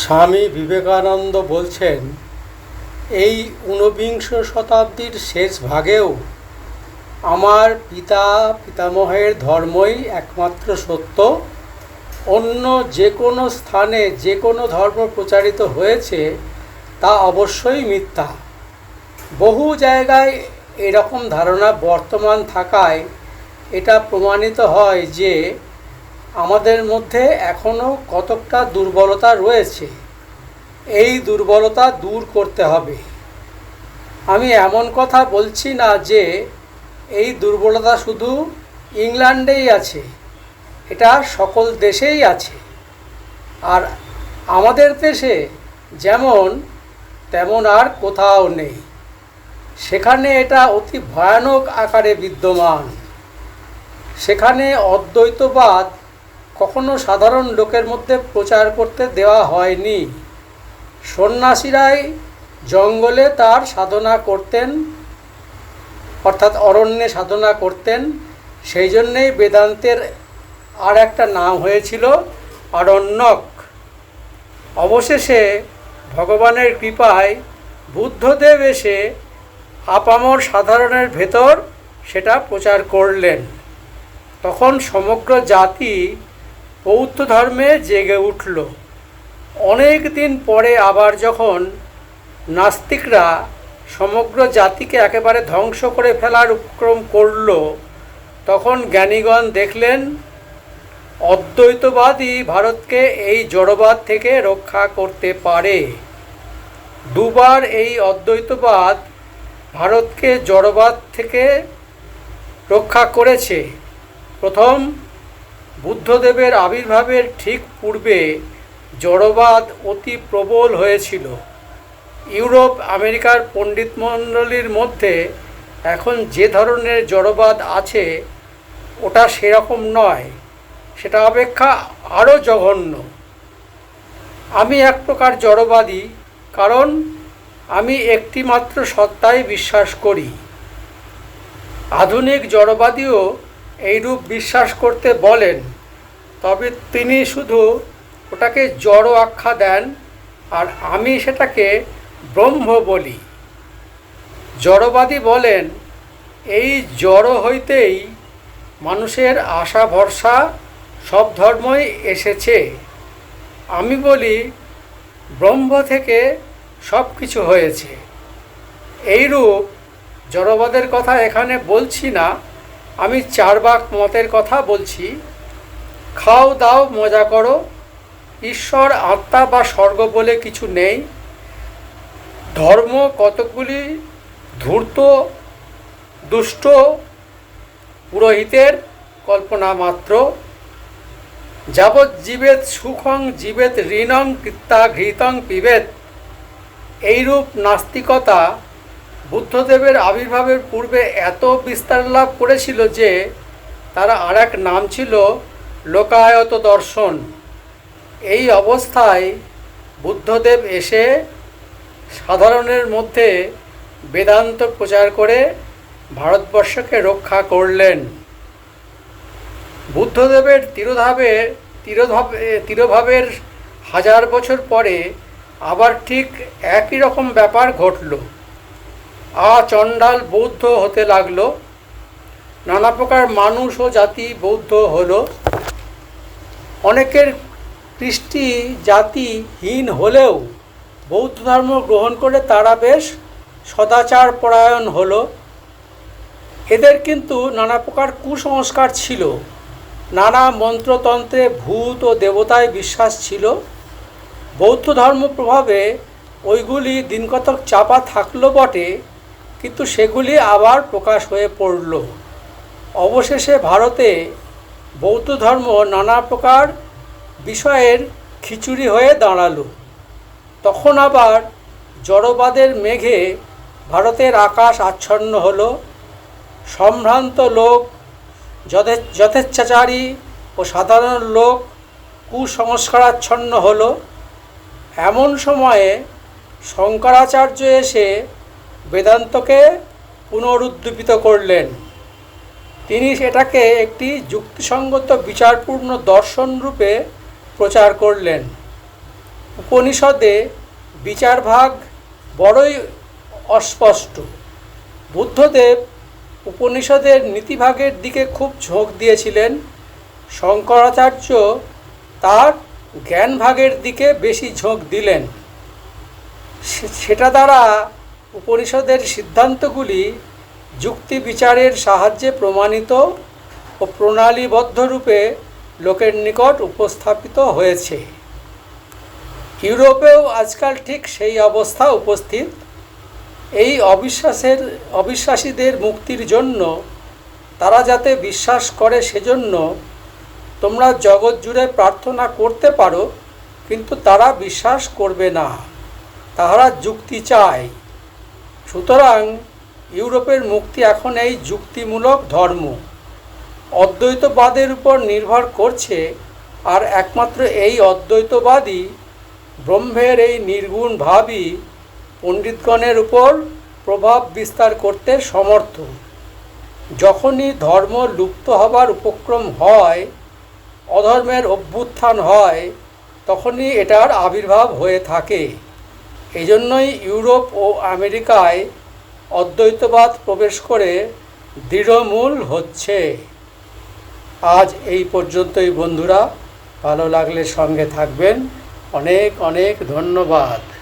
স্বামী বিবেকানন্দ বলছেন, এই ঊনবিংশ শতাব্দীর শেষ ভাগেও আমার পিতা পিতামহের ধর্মই একমাত্র সত্য। অন্য যে কোনো স্থানে যে কোনো ধর্ম প্রচারিত হয়েছে তা অবশ্যই মিথ্যা। বহু জায়গায় এরকম ধারণা বর্তমান থাকায় এটা প্রমাণিত হয় যে আমাদের মধ্যে এখনও কতকটা দুর্বলতা রয়েছে, এই দুর্বলতা দূর করতে হবে। আমি এমন কথা বলছি না যে এই দুর্বলতা শুধু ইংল্যান্ডেই আছে, এটা সকল দেশেই আছে। আর আমাদের দেশে যেমন, তেমন আর কোথাও নেই। সেখানে এটা অতি ভয়ানক আকারে বিদ্যমান। সেখানে অদ্বৈতবাদ কখনো সাধারণ লোকের মধ্যে প্রচার করতে দেওয়া হয়নি। সন্ন্যাসীরাই জঙ্গলে তার সাধনা করতেন, অর্থাৎ অরণ্যে সাধনা করতেন। সেই জন্যেই বেদান্তের আর একটা নাম হয়েছিল আরণ্যক। অবশেষে ভগবানের কৃপায় বুদ্ধদেব এসে আপামর সাধারণের ভেতর সেটা প্রচার করলেন। তখন সমগ্র জাতি বৌদ্ধ ধর্মে জেগে উঠল। অনেক দিন পরে আবার যখন নাস্তিকরা সমগ্র জাতিকে একেবারে ধ্বংস করে ফেলার উপক্রম করল, তখন জ্ঞানীগণ দেখলেন অদ্বৈতবাদই ভারতকে এই জড়বাদ থেকে রক্ষা করতে পারে। দুবার এই অদ্বৈতবাদ ভারতকে জড়বাদ থেকে রক্ষা করেছে। প্রথম বুদ্ধদেবের আবির্ভাবের ঠিক পূর্বে জড়বাদ অতি প্রবল হয়েছিল। ইউরোপ, আমেরিকার পণ্ডিতমণ্ডলীর মধ্যে এখন যে ধরনের জড়বাদ আছে, ওটা সেরকম নয়। সেটা অপেক্ষা আরও জঘন্য। আমি এক প্রকার জড়বাদী, কারণ আমি একটি মাত্র সত্তায় বিশ্বাস করি। আধুনিক জড়বাদীও এইরূপ বিশ্বাস করতে বলেন। তবে তিনি শুধু ওটাকে জড় আখ্যা দেন আর আমি সেটাকে ব্রহ্ম বলি। জড়বাদী বলেন, এই জড় হইতেই মানুষের আশা ভরসা সব ধর্মই এসেছে। আমি বলি, ব্রহ্ম থেকে সব কিছু হয়েছে। এইরূপ জড়বাদের কথা এখানে বলছি না। আমি চারবাক মতের কথা বলছি। খাও দাও, মজা করো। ঈশ্বর আত্মা বা স্বর্গ বলে কিছু নেই। ধর্ম কতকগুলি ধূর্ত, দুষ্ট পুরোহিতের কল্পনা মাত্র। যাবৎ জীবেত সুখং জীবেত ঋণং, কৃত্তা ঘৃতং, পিবেত। এইরূপ নাস্তিকতা বুদ্ধদেবের আবির্ভাবের পূর্বে এত বিস্তার লাভ করেছিল যে, তারা আর এক নাম ছিল লোকায়ত দর্শন। এই অবস্থায় বুদ্ধদেব এসে সাধারণের মধ্যে বেদান্ত প্রচার করে ভারতবর্ষকে রক্ষা করলেন। বুদ্ধদেবের তিরোধাবের তিরোধাবে, তিরোভাবের হাজার বছর পরে আবার ঠিক একই রকম ব্যাপার ঘটল। আ চণ্ডাল বৌদ্ধ হতে লাগল। নানা প্রকার মানুষ ও জাতি বৌদ্ধ হলো। অনেকের কৃষ্টি জাতিহীন হলেও বৌদ্ধ ধর্ম গ্রহণ করে তারা বেশ সদাচার পরায়ণ হলো। এদের কিন্তু নানা প্রকার কুসংস্কার ছিল। নানা মন্ত্রতন্ত্রে ভূত ও দেবতায় বিশ্বাস ছিল। বৌদ্ধ ধর্ম প্রভাবে ওইগুলি দিনকতক চাপা থাকল বটে, কিন্তু সেগুলি আবার প্রকাশ হয়ে পড়ল। অবশেষে ভারতে বৌদ্ধ ধর্ম নানা প্রকার বিষয়ের খিচুড়ি হয়ে দাঁড়াল। তখন আবার জড়বাদের মেঘে ভারতের আকাশ আচ্ছন্ন হলো। সম্ভ্রান্ত লোক, যথে যথেচ্ছাচারী ও সাধারণ লোক কুসংস্কারাচ্ছন্ন হল। এমন সময়ে শঙ্করাচার্য এসে বেদান্তকে পুনরুদ্দীপিত করলেন। তিনি সেটাকে একটি যুক্তিসঙ্গত বিচারপূর্ণ দর্শন রূপে প্রচার করলেন। উপনিষদে বিচারভাগ বড়ই অস্পষ্ট। বুদ্ধদেব উপনিষদের নীতিভাগের দিকে খুব ঝোঁক দিয়েছিলেন। শঙ্করাচার্য তার জ্ঞানভাগের দিকে বেশি ঝোঁক দিলেন। সেটা দ্বারা উপনিষদের সিদ্ধান্তগুলি যুক্তি বিচারের সাহায্যে প্রমাণিত ও প্রণালীবদ্ধ রূপে লোকের নিকট উপস্থাপিত হয়েছে। ইউরোপেও আজকাল ঠিক সেই অবস্থা উপস্থিত। এই অবিশ্বাসের, অবিশ্বাসীদের মুক্তির জন্য তারা যাতে বিশ্বাস করে সেজন্য তোমরা জগৎ জুড়ে প্রার্থনা করতে পারো, কিন্তু তারা বিশ্বাস করবে না। তাহারা যুক্তি চায়। সুতরাং ইউরোপের মুক্তি এখন এই যুক্তিমূলক ধর্ম। অদ্বৈতবাদের উপর নির্ভর করছে, আর একমাত্র এই অদ্বৈতবাদই ব্রহ্মের এই নির্গুণ ভাবই পণ্ডিতগণের উপর প্রভাব বিস্তার করতে সমর্থ। যখনই ধর্ম লুপ্ত হবার উপক্রম হয়, অধর্মের অভ্যুত্থান হয়, তখনই এটার আবির্ভাব হয়ে থাকে। এই জন্যই ইউরোপ ও আমেরিকায় অদ্বৈতবাদ প্রবেশ করে দৃঢ়মূল হচ্ছে। আজ এই পর্যন্তই, বন্ধুরা। ভালো লাগলে সঙ্গে থাকবেন। অনেক অনেক ধন্যবাদ।